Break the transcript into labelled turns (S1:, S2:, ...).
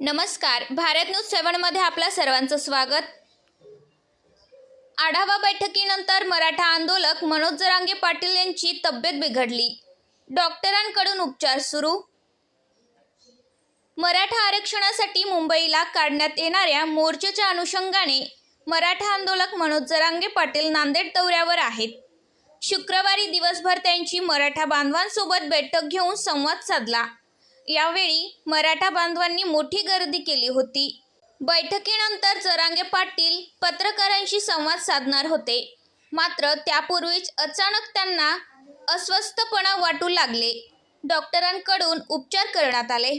S1: नमस्कार. भारत न्यूज सेवनमध्ये आपल्या सर्वांचं स्वागत. आढावा बैठकीनंतर मराठा आंदोलक मनोज जरांगे पाटील यांची तब्येत बिघडली. डॉक्टरांकडून उपचार सुरू. मराठा आरक्षणासाठी मुंबईला काढण्यात येणाऱ्या मोर्चाच्या अनुषंगाने मराठा आंदोलक मनोज जरांगे पाटील नांदेड दौऱ्यावर आहेत. शुक्रवारी दिवसभर त्यांची मराठा बांधवांसोबत बैठक घेऊन संवाद साधला. यावेळी मराठा बांधवांनी मोठी गर्दी केली होती. बैठकीनंतर जरांगे पाटील पत्रकारांशी संवाद साधणार होते. मात्र त्यापूर्वीच अचानक त्यांना अस्वस्थपणा वाटू लागले. डॉक्टरांकडून उपचार करण्यात आले.